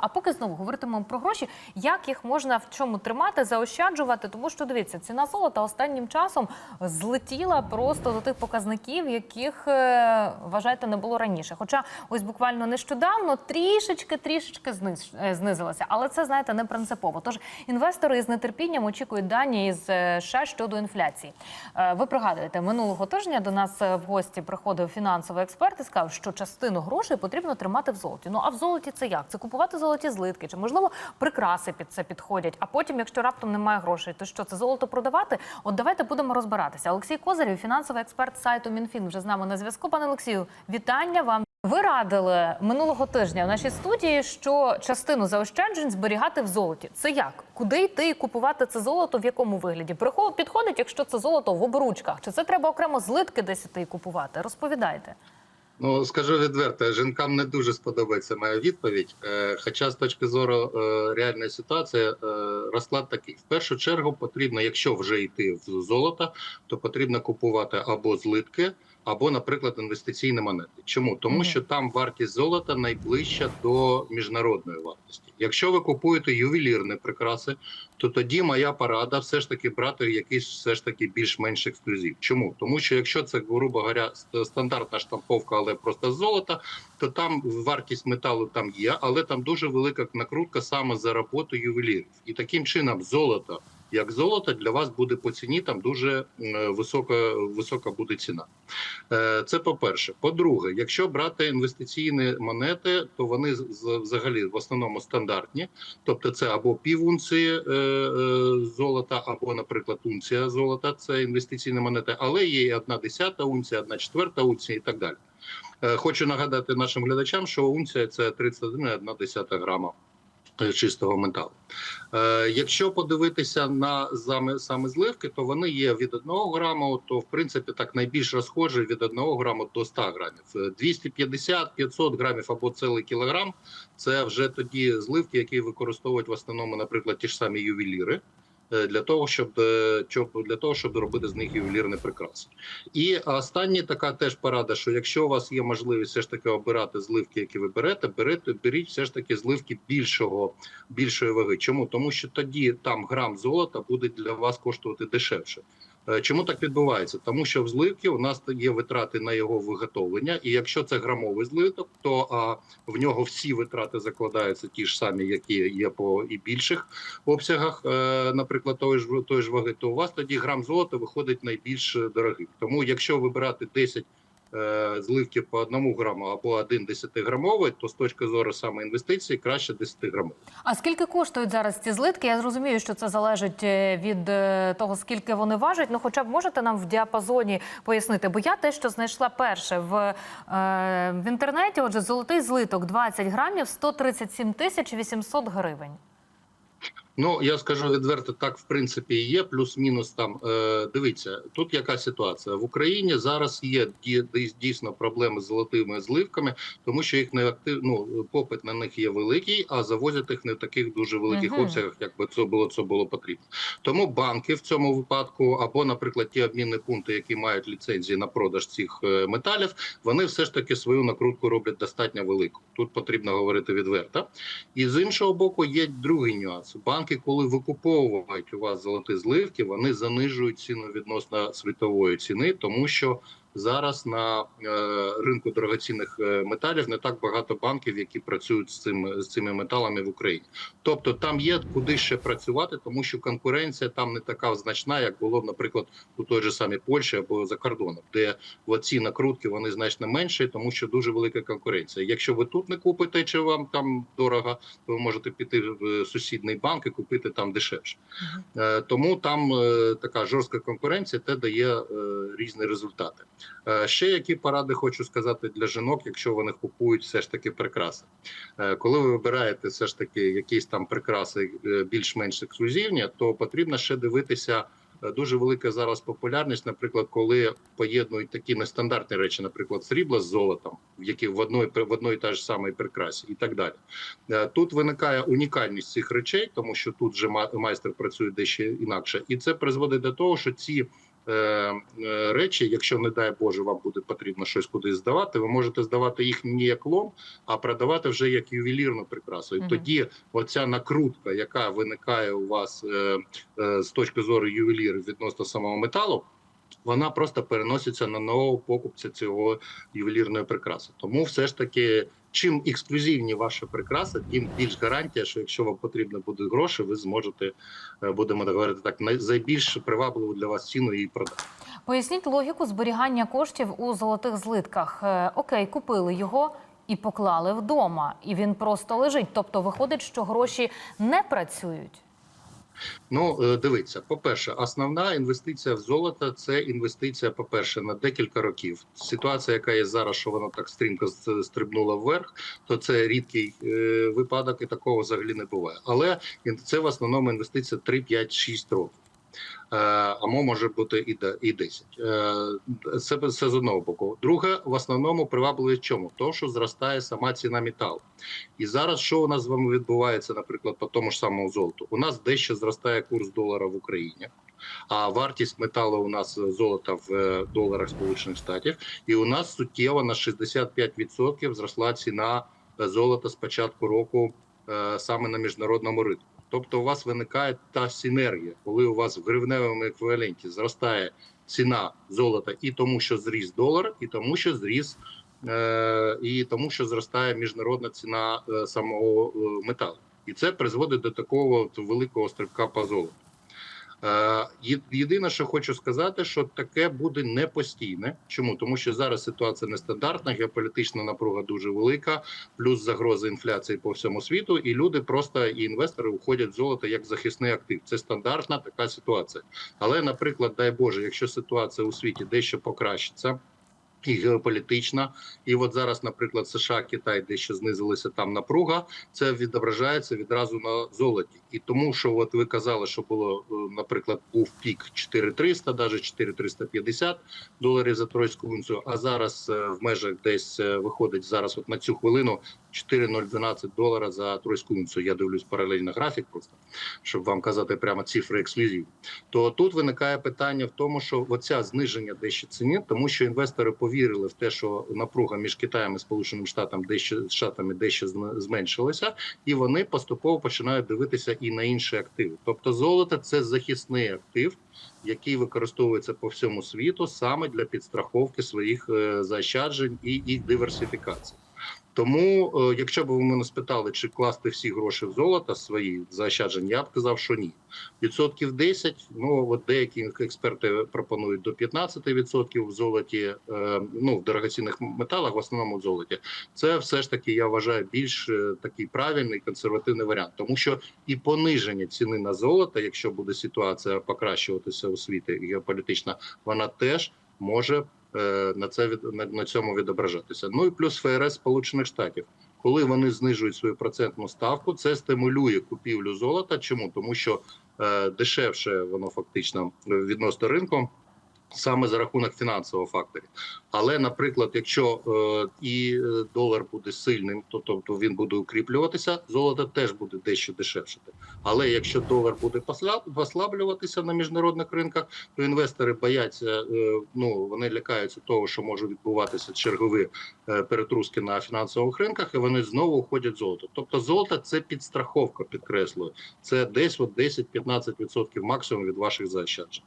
А поки знову говоритимемо про гроші, як їх можна в чому тримати, заощаджувати, тому що дивіться, ціна золота останнім часом злетіла просто до тих показників, яких е, вважаєте не було раніше. Хоча ось буквально нещодавно трішечки, трішечки е, знизилося, але це знаєте не принципово. Тож інвестори із нетерпінням очікують дані із е, США щодо інфляції. Ви пригадуєте, минулого тижня до нас в гості приходив фінансовий експерт і сказав, що частину грошей потрібно тримати в золоті. Ну а в золоті це як? Це купувати золоті злитки, чи можливо прикраси під це підходять. А потім, якщо раптом немає грошей, то що це золото продавати? От давайте будемо розбиратися. Олексій Козирів, фінансовий експерт сайту МінФін, вже з нами на зв'язку. Пане Олексію, вітання вам. Ви радили минулого тижня в нашій студії, що частину заощаджень зберігати в золоті. Це як? Куди йти і купувати це золото? В якому вигляді? Підходить, якщо це золото в обручках? Чи це треба окремо злитки десь іти і купувати? Розповідайте. Ну скажу відверто, жінкам не дуже сподобається моя відповідь. Е, Хоча з точки зору е, реальної ситуації е, розклад такий: в першу чергу потрібно, якщо вже йти в золото, то потрібно купувати або злитки, або, наприклад, інвестиційні монети. Чому? Тому що там вартість золота найближча до міжнародної вартості. Якщо ви купуєте ювелірні прикраси, то тоді моя порада все ж таки брати якийсь все ж таки більш-менш ексклюзив. Чому? Тому що якщо це, грубо говоря, стандартна штамповка, але просто з золота, то там вартість металу там є, але там дуже велика накрутка саме за роботу ювелірів. І таким чином золото, як золото, для вас буде по ціні там дуже висока, висока буде ціна. Е, Це по-перше. По-друге, якщо брати інвестиційні монети, то вони взагалі в основному стандартні, тобто це або півунції е, е, золота, або, наприклад, унція золота, це інвестиційні монети, але є і одна десята унція, одна четверта унція і так далі. Е, Хочу нагадати нашим глядачам, що унція це 31,1 грама е, чистого металу. Е, якщо подивитися на саме, саме зливки, то вони є від 1 граму, то в принципі так найбільш розхожі від 1 граму до 100 грамів. Е, 250-500 грамів або цілий кілограм це вже тоді зливки, які використовують в основному, наприклад, ті ж самі ювеліри. Е, Для того щоб е, для того, щоб робити з них ювелірні прикраси, і остання така теж порада: що якщо у вас є можливість все ж таки обирати зливки, які ви берете, берете, беріть все ж таки зливки більшого більшої ваги. Чому тому, що тоді там грам золота буде для вас коштувати дешевше. Е, Чому так відбувається? Тому що в зливки у нас є витрати на його виготовлення, і якщо це грамовий злиток, то а, в нього всі витрати закладаються ті ж самі, які є по і більших обсягах, е, наприклад, той ж той ж ваги, то у вас тоді грам золота виходить найбільш дорогим. Тому якщо вибирати 10 е, зливки по одному граму або один 10-грамовий, то з точки зору саме інвестицій краще 10-грамовий. А скільки коштують зараз ці злитки? Я зрозумію, що це залежить е, від е, того, скільки вони важать. Ну, хоча б можете нам в діапазоні пояснити? Бо я те, що знайшла перше в, е, в інтернеті, отже, золотий злиток 20 грамів 137 тисяч 800 гривень. Ну я скажу відверто, так в принципі і є. Плюс-мінус там е, дивіться, тут яка ситуація в Україні зараз є ді- дій- дійсно проблеми з золотими зливками, тому що їх не актив, ну, попит на них є великий, а завозять їх не в таких дуже великих Мгм. обсягах, як би це було це було потрібно. Тому банки в цьому випадку, або, наприклад, ті обмінні пункти, які мають ліцензії на продаж цих е, металів, вони все ж таки свою накрутку роблять достатньо велику. Тут потрібно говорити відверто. І з іншого боку, є другий нюанс. Банки, коли викуповують у вас золоті зливки, вони занижують ціну відносно світової ціни, тому що зараз на е, ринку дорогоцінних е, металів не так багато банків, які працюють з цими з цими металами в Україні. Тобто там є куди ще працювати, тому що конкуренція там не така значна, як було, наприклад, у той же самій Польщі або за кордоном, де оці накрутки вони значно менші, тому що дуже велика конкуренція. Якщо ви тут не купите, чи вам там дорого, то ви можете піти в сусідний банк і купити там дешевше. Е, Тому там така жорстка конкуренція, те дає різні результати. Е, Ще які поради хочу сказати для жінок, якщо вони купують все ж таки прикраси. Е, Коли ви вибираєте все ж таки якісь там прикраси е, більш-менш ексклюзивні, то потрібно ще дивитися. Дуже велика зараз популярність, наприклад, коли поєднують такі нестандартні речі, наприклад, срібло з золотом, які в одної в одної та ж самої прикрасі, і так далі. Тут виникає унікальність цих речей, тому що тут вже майстер працює дещо інакше, і це призводить до того, що ці речі, якщо не дай Боже, вам буде потрібно щось кудись здавати, ви можете здавати їх не як лом, а продавати вже як ювелірну прикрасу. І Мгм. тоді оця накрутка, яка виникає у вас е, е, з точки зору ювелірів відносно самого металу. Вона просто переноситься на нового покупця цього ювелірної прикраси. Тому все ж таки, чим ексклюзивні ваша прикраси, тим більш гарантія, що якщо вам потрібно буде гроші, ви зможете, е, будемо так говорити так, най- найбільш привабливу для вас ціну її продати. Поясніть логіку зберігання коштів у золотих злитках. Е, Окей, купили його і поклали вдома, і він просто лежить. Тобто виходить, що гроші не працюють. Ну, е, дивіться, по-перше, основна інвестиція в золото це інвестиція, по-перше, на декілька років. Ситуація, яка є зараз, що вона так стрімко стрибнула вверх, то це рідкий е, випадок, і такого взагалі не буває. Але це в основному інвестиція 3, 5, 6 років. Е, А мо- може бути і де- і 10. Е, Це, це з одного боку. Друге, в основному привабливість в чому? То, що зростає сама ціна металу. І зараз що у нас з вами відбувається, наприклад, по тому ж самому золоту? У нас дещо зростає курс долара в Україні, а вартість металу у нас е, золота в доларах Сполучених Штатів, і у нас суттєво на 65% зросла ціна золота з початку року саме на міжнародному ринку. Тобто у вас виникає та синергія, коли у вас в гривневому еквіваленті зростає ціна золота і тому, що зріс долар, і тому, що зріс е, і тому, що зростає міжнародна ціна е, самого е, металу, і це призводить до такого великого стрибка по золоту. Е, Єдине, що хочу сказати, що таке буде не постійне. Чому? Тому що зараз ситуація нестандартна, геополітична напруга дуже велика, плюс загроза інфляції по всьому світу, і люди просто і інвестори уходять в золото як захисний актив. Це стандартна така ситуація. Але, наприклад, дай Боже, якщо ситуація у світі дещо покращиться. І геополітична, і от зараз, наприклад, США, Китай дещо знизилися там напруга. Це відображається відразу на золоті. І тому, що от ви казали, що було, е, наприклад, був пік 4300, навіть 4350 доларів за тройську унцію. А зараз е, в межах десь е, виходить зараз, от на цю хвилину 4,012 долара за тройську унцію. Я дивлюсь паралельно графік, просто щоб вам казати прямо цифри ексклюзив. То тут виникає питання в тому, що оця зниження дещо ціни, тому що інвестори повірили в те, що напруга між Китаєм і Сполученим Штатом дещо Штатами дещо зменшилася, і вони поступово починають дивитися і на інші активи. Тобто, золото це захисний актив, який використовується по всьому світу саме для підстраховки своїх е, заощаджень і їх диверсифікації. Тому, е, якщо б ви мене спитали, чи класти всі гроші в золото свої заощадження, я б казав, що ні. Відсотків 10, ну от деякі експерти пропонують до 15% в золоті, е, ну в дорогоцінних металах, в основному в золоті. Це все ж таки я вважаю більш е, такий правильний консервативний варіант, тому що і пониження ціни на золото, якщо буде ситуація покращуватися у світі геополітична, вона теж може на це на, цьому відображатися. Ну і плюс ФРС Сполучених Штатів. Коли вони знижують свою процентну ставку, це стимулює купівлю золота. Чому тому, що е, дешевше воно фактично е, відносно ринку, саме за рахунок фінансового фактору. Але, наприклад, якщо е, і е, долар буде сильним, то тобто він буде укріплюватися, золото теж буде дещо дешевшити. Але якщо долар буде посла- послаблюватися на міжнародних ринках, то інвестори бояться, е, ну вони лякаються того, що може відбуватися чергові е, перетруски на фінансових ринках, і вони знову уходять в золото. Тобто, золото це підстраховка, підкреслюю. Це десь от 10-15% максимум від ваших заощаджень.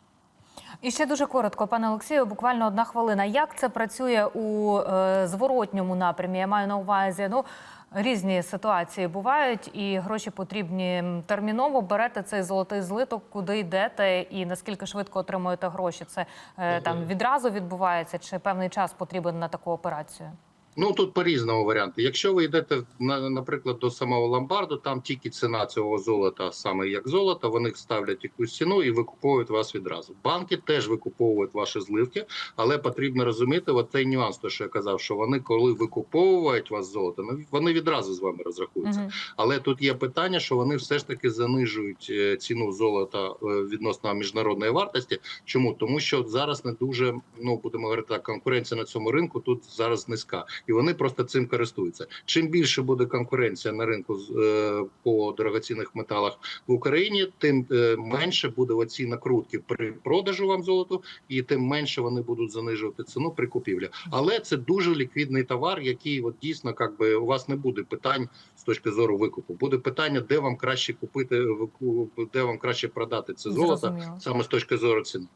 І ще дуже коротко, пане Олексію, буквально одна хвилина. Як це працює у е, зворотньому напрямі? Я маю на увазі, ну. Різні ситуації бувають, і гроші потрібні терміново. Берете цей золотий злиток, куди йдете, і наскільки швидко отримуєте гроші. Це е, там відразу відбувається, чи певний час потрібен на таку операцію? Ну тут по різному варіанти. Якщо ви йдете на, наприклад, до самого ломбарду, там тільки ціна цього золота, саме як золото, вони ставлять якусь ціну і викуповують вас відразу. Банки теж викуповують ваші зливки, але потрібно розуміти от цей нюанс, то що я казав, що вони, коли викуповують вас золото, ну вони відразу з вами розрахуються. Угу. Але тут є питання, що вони все ж таки занижують е, ціну золота е, відносно міжнародної вартості. Чому тому, що зараз не дуже ну будемо говорити так, конкуренція на цьому ринку тут зараз низька, і вони просто цим користуються. Чим більше буде конкуренція на ринку е, по дорогоцінних металах в Україні, тим е, менше буде оці накрутки при продажу вам золоту, і тим менше вони будуть занижувати ціну при купівлі. Але це дуже ліквідний товар, який от дійсно как би у вас не буде питань з точки зору викупу. Буде питання, де вам краще купити, де вам краще продати це золото Зрозуміло. саме з точки зору ціни.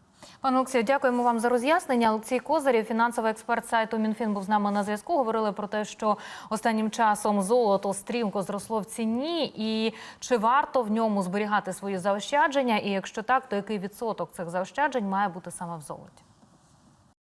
Пане Олексію, дякуємо вам за роз'яснення. Олексій Козарів, фінансовий експерт сайту Мінфін, був з нами на зв'язку. Говорили про те, що останнім часом золото стрімко зросло в ціні, і чи варто в ньому зберігати свої заощадження? І якщо так, то який відсоток цих заощаджень має бути саме в золоті?